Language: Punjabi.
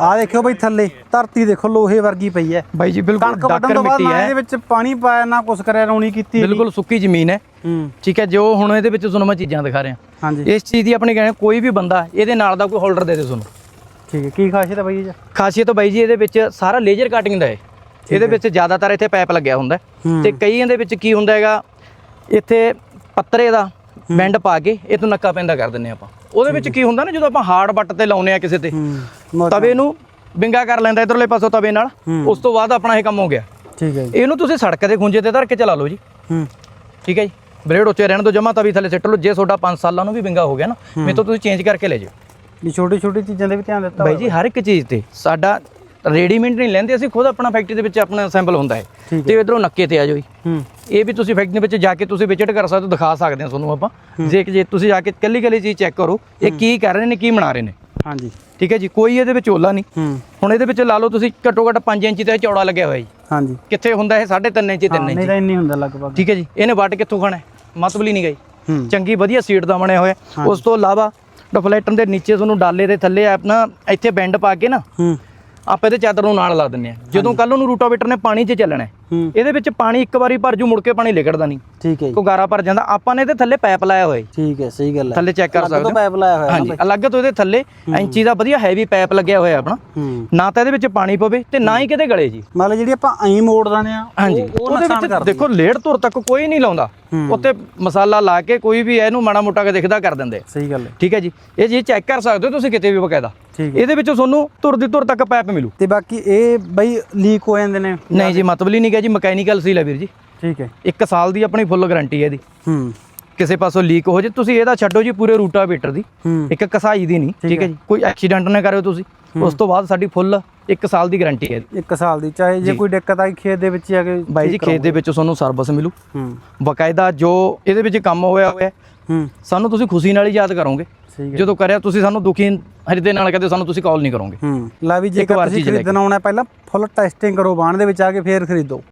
ਆ ਦੇਖਿਓ ਬਈ ਥੱਲੇ ਧਰਤੀ ਦੇਖੋ ਲੋਹੇ ਵਰਗੀ ਪਈ ਹੈ ਬਾਈ ਜੀ ਬਿਲਕੁਲ ਕਣਕ ਵੱਢਣ ਡਾਕਰ ਤੋਂ ਬਾਅਦ ਮਿੱਟੀ ਨਾ ਇਹਦੇ ਹੈ ਵਿੱਚ ਪਾਣੀ ਪਾਇਆ ਨਾ ਕੁਛ ਕਰਿਆ ਰੌਣੀ ਕੀਤੀ ਬਿਲਕੁਲ ਸੁੱਕੀ ਜ਼ਮੀਨ ਹੈ ਹੂੰ। ਠੀਕ ਹੈ ਜੋ ਹੁਣ ਇਹਦੇ ਵਿੱਚ ਤੁਹਾਨੂੰ ਮੈਂ ਚੀਜ਼ਾਂ ਦਿਖਾ ਰਿਹਾ। ਹਾਂਜੀ। ਇਸ ਚੀਜ਼ ਦੀ ਆਪਣੀ ਕਹਿੰਦੇ ਕੋਈ ਵੀ ਬੰਦਾ ਇਹਦੇ ਨਾਲ ਦਾ ਕੋਈ ਹੋਲਡਰ ਦੇ ਦੇ ਤੁਹਾਨੂੰ। ਠੀਕ ਹੈ ਕੀ ਖਾਸੀਅਤ ਹੈ ਬਈ 'ਚ? ਖਾਸੀਅਤ ਬਾਈ ਜੀ ਇਹਦੇ ਵਿੱਚ ਸਾਰਾ ਲੇਜ਼ਰ ਕਟਿੰਗ ਦਾ ਹੈ ਇਹਦੇ ਵਿੱਚ ਜ਼ਿਆਦਾਤਰ ਇੱਥੇ ਪਾਈਪ ਲੱਗਿਆ ਹੁੰਦਾ ਹੈ। ਹੂੰ। ਤੇ ਕਈ ਇਹਦੇ ਵਿੱਚ ਕੀ ਹੁੰਦਾ ਹੈਗਾ ਇੱਥੇ ਪੱਤਰੇ ਦਾ ਬੈਂਡ ਪਾ ਕੇ ਇਹ ਤੋਂ ਨੱਕਾ ਪੈਂਦਾ ਕਰ ਦਿੰਨੇ ਆਪਾਂ। ਉਹਦੇ ਵਿੱਚ ਕੀ ਹੁੰਦਾ ਨਾ ਜਦੋਂ ਆਪਾਂ ਹਾਰਡ ਬੱਟ ਤੇ ਲਾਉਨੇ ਆ ਕਿਸੇ ਤੇ ਹੂੰ। ਤਵੇ ਨੂੰ ਵਿੰਗਾ ਕਰ ਲੈਂਦਾ ਇਧਰਲੇ ਪਾਸੋਂ ਤਵੇ ਨਾਲ। ਉਸ ਤੋਂ ਬਾਅਦ ਆਪਣਾ ਇਹ ਕੰਮ ਹੋ ਗਿਆ। ਠੀਕ ਹੈ ਜੀ। ਇਹਨੂੰ ਤੁਸੀਂ ਸੜਕ ਦੇ ਖੁੰਝੇ ਤੇ ਧਰ ਕੇ ਚਲਾ ਲਓ ਜੀ। ਹੂੰ। ਠੀਕ ਹੈ ਜੀ। ਬਲੇਡ ਉੱਚੇ ਰਹਿਣ ਤੋਂ ਜਮਾ ਤਵੀ ਥੱਲੇ ਸਿੱਟ ਲਓ। ਜੇ ਤੁਹਾਡਾ 5 ਸਾਲਾਂ ਨੂੰ ਵੀ ਵਿੰਗਾ ਹੋ ਗਿਆ ਨਾ ਮੇਰੇ ਤੋਂ ਤੁਸੀਂ ਚੇਂਜ ਕਰਕੇ ਲੈ ਜਾਓ ਵੀ ਛੋਟੀ ਛੋਟੀ ਚੀਜ਼ਾਂ ਦੇ ਵੀ ਧਿਆਨ ਦਿੱਤਾ ਬਾਈ ਜੀ ਹਰ ਇੱਕ ਚੀਜ਼ ਤੇ ਸਾਡਾ ਰੈਡੀਮੇਡ ਨਹੀਂ ਲੈਂਦੇ ਅਸੀਂ ਖੁਦ ਆਪਣਾ ਫੈਕਟਰੀ ਦੇ ਵਿੱਚ ਆਪਣਾ ਸੈਂਪਲ ਹੁੰਦਾ ਹੈ। ਤੇ ਇਧਰੋਂ ਨੱਕੇ ਤੇ ਆ ਜਾਓ ਜੀ। ਇਹ ਵੀ ਤੁਸੀਂ ਫੈਕਟਰੀ ਵਿੱਚ ਜਾ ਕੇ ਤੁਸੀਂ ਵਿਜ਼ਿਟ ਕਰ ਸਕਦੇ ਹੋ ਦਿਖਾ ਸਕਦੇ ਹਾਂ ਤੁਹਾਨੂੰ ਆਪਾਂ। ਜੇ ਜੇ ਤੁਸੀਂ ਜਾ ਕੇ ਕੱਲੀ ਕੱਲੀ ਚੀਜ਼ ਚੈੱਕ ਕਰੋ ਇਹ ਕੀ ਕਰ ਰਹੇ ਨੇ ਕੀ ਬਣਾ ਰਹੇ ਨੇ। ਹਾਂਜੀ। ਠੀਕ ਹੈ ਜੀ ਕੋਈ ਇਹਦੇ ਵਿੱਚ ਓਲਾ ਨਹੀਂ। ਹੂੰ। ਹੁਣ ਇਹਦੇ ਵਿੱਚ ਲਾ ਲਓ ਤੁਸੀਂ ਘੱਟੋ ਘੱਟ 5 ਇੰਚ ਤੇ ਚੌੜਾ ਲੱਗਿਆ ਹੋਇਆ ਜੀ। ਹਾਂਜੀ। ਕਿੱਥੇ ਹੁੰਦਾ ਇਹ? 3.5 ਇੰਚ 3 ਹਾਂ, ਨਹੀਂ ਇੰਚ। ਤਾਂ ਇੰਨੀ ਹੁੰਦਾ ਲਗਭਗ। ਠੀਕ ਹੈ ਜੀ ਇਹਨੇ ਵੱਟ ਕਿੱਥੋਂ ਖਾਣਾ ਹੀ? ਨਹੀਂ ਗਈ। ਚੰਗੀ ਵਧੀਆ ਸੀਟ ਦਾ ਬਣਿਆ ਹੋਇਆ ਉਸ ਤੋਂ ਇਲਾਵਾ ਡਿਫਲੈਕਟਰ ਦੇ ਨੀਚੇ ਤੁਹਾਨੂੰ ਡਾਲੇ ਦੇ ਥੱਲੇ ਆਪਣਾ ਇੱਥੇ ਬੈਂਡ ਪਾ ਕੇ ਨਾ ਆਪਾਂ ਇਹਦੇ ਚਾਦਰ ਨੂੰ ਨਾਲ ਲਾ ਦਿੰਨੇ ਆ ਜਦੋਂ ਕੱਲ ਨੂੰ ਰੂਟਾਵੇਟਰ ਨੇ ਪਾਣੀ 'ਚ ਚੱਲਣਾ ਇਹਦੇ ਵਿੱਚ ਪਾਣੀ ਇੱਕ ਵਾਰੀ ਭਰ ਜੂ ਮੁੜ ਕੇ ਪਾਣੀ ਲਿਕੜਦਾ ਨਹੀਂ। ਠੀਕ ਹੈ ਜੀ। ਕੋ ਗਾਰਾ ਭਰ ਜਾਂਦਾ। ਆਪਾਂ ਨੇ ਇਹਦੇ ਥੱਲੇ ਪਾਈਪ ਲਾਇਆ ਹੋਇਆ ਠੀਕ ਹੈ ਸਹੀ ਗੱਲ ਹੈ। ਥੱਲੇ ਚੈੱਕ ਕਰ ਸਕਦੇ ਹੋ। ਪਾਈਪ ਲਾਇਆ ਹੋਇਆ ਹਾਂਜੀ ਅਲੱਗ ਤੋਂ ਇਹਦੇ ਥੱਲੇ ਇੰਚੀ ਦਾ ਵਧੀਆ ਹੈਵੀ ਪਾਈਪ ਲੱਗਿਆ ਹੋਇਆ ਆਪਣਾ। ਨਾ ਤਾਂ ਇਹਦੇ ਵਿੱਚ ਪਾਣੀ ਪਵੇ ਤੇ ਨਾ ਹੀ ਕਿਤੇ ਗਲੇ ਜੀ। ਮਤਲਬ ਜਿਹੜੀ ਆਪਾਂ ਐਂ ਮੋੜ ਦਾਨੇ ਆ ਹਾਂਜੀ। ਉਹ- ਉਹ ਉਹਦੇ ਵਿੱਚ ਦੇਖੋ ਲੇੜ ਧੁਰ ਤੱਕ ਕੋਈ ਨਹੀਂ ਲਾਉਂਦਾ। ਉੱਤੇ ਮਸਾਲਾ ਲਾ ਕੇ ਕੋਈ ਵੀ ਇਹਨੂੰ ਮਾੜਾ ਮੋਟਾ ਕੇ ਦਿਖਦਾ ਕਰ ਦਿੰਦੇ। ਸਹੀ ਗੱਲ ਹੈ। ਠੀਕ ਹੈ ਜੀ। ਇਹ ਜੀ ਚੈੱਕ ਕਰ ਸਕਦੇ ਹੋ ਤੁਸੀਂ ਕਿਤੇ ਵੀ ਬਕਾਇਦਾ। ਇਹਦੇ ਵਿੱਚੋਂ ਤੁਹਾਨੂੰ ਧੁਰ ਦੀ ਧੁਰ ਤੱਕ ਪਾਈਪ ਮਿਲੂ। ਤੇ ਬਾਕੀ ਇਹ ਬਈ ਲੀਕ ਹੋ ਜਾਂਦੇ ਨੇ? ਨਹੀਂ ਜੀ ਮਤਲਬ ਹੀ ਨਹੀਂ ਗਿਆ ਜੀ ਮਕੈਨੀਕਲ ਸੀਲ ਹੈ ਵੀਰ ਜੀ। ਠੀਕ ਹੈ। ਇੱਕ ਸਾਲ ਦੀ ਆਪਣੀ ਫੁੱਲ ਗਾਰੰਟੀ ਹੈ ਇਹਦੀ। ਹੂੰ। ਕਿਸੇ ਪਾਸੋਂ ਲੀਕ ਹੋ ਜੇ ਤੁਸੀਂ ਇਹਦਾ ਛੱਡੋ ਜੀ ਪੂਰੇ ਰੂਟਾਵੇਟਰ ਦੀ। ਇੱਕ ਕਸਾਈ ਦੀ ਨਹੀਂ ਠੀਕ ਹੈ ਜੀ। ਕੋਈ ਐਕਸੀਡੈਂਟ ਨਾ ਕਰਿਓ ਤੁਸੀਂ। ਉਸ ਤੋਂ ਬਾਅਦ ਸਾਡੀ ਫੁੱਲ ਇੱਕ ਸਾਲ ਦੀ ਗਾਰੰਟੀ ਹੈ। ਇੱਕ ਸਾਲ ਦੀ ਚਾਹੇ ਜੇ ਕੋਈ ਦਿੱਕਤ ਆਈ ਖੇਤ ਦੇ ਵਿੱਚ ਆ ਕੇ ਬਾਈ ਜੀ ਖੇਤ ਦੇ ਵਿੱਚ ਤੁਹਾਨੂੰ ਸਰਵਿਸ ਮਿਲੂ। ਹੂੰ। ਬਕਾਇਦਾ ਜੋ ਇਹਦੇ ਵਿੱਚ ਕੰਮ ਹੋਇਆ ਹੋਇਆ ਹੈ, ਸਾਨੂੰ ਤੁਸੀਂ ਖੁਸ਼ੀ ਨਾਲ ਹੀ ਯਾਦ ਕਰੋਗੇ। ਜਦੋਂ ਕਰਿਆ ਤੁਸੀਂ ਸਾਨੂੰ ਦੁਖੀ ਹਿਰਦੇ ਨਾਲ ਕਹਦੇ ਸਾਨੂੰ ਤੁਸੀਂ ਕਾਲ ਨਹੀਂ ਕਰੋਗੇ। ਹੂੰ। ਲੈ ਵੀ ਜੇਕਰ ਤੁਸੀਂ। ਖਰੀਦਣਾ ਆਉਣਾ ਪਹਿਲਾਂ ਫੁੱਲ ਟੈਸਟਿੰਗ ਕਰੋ ਬਾਣ ਦੇ ਵਿੱਚ ਆ ਕੇ ਫੇਰ ਖਰੀਦੋ।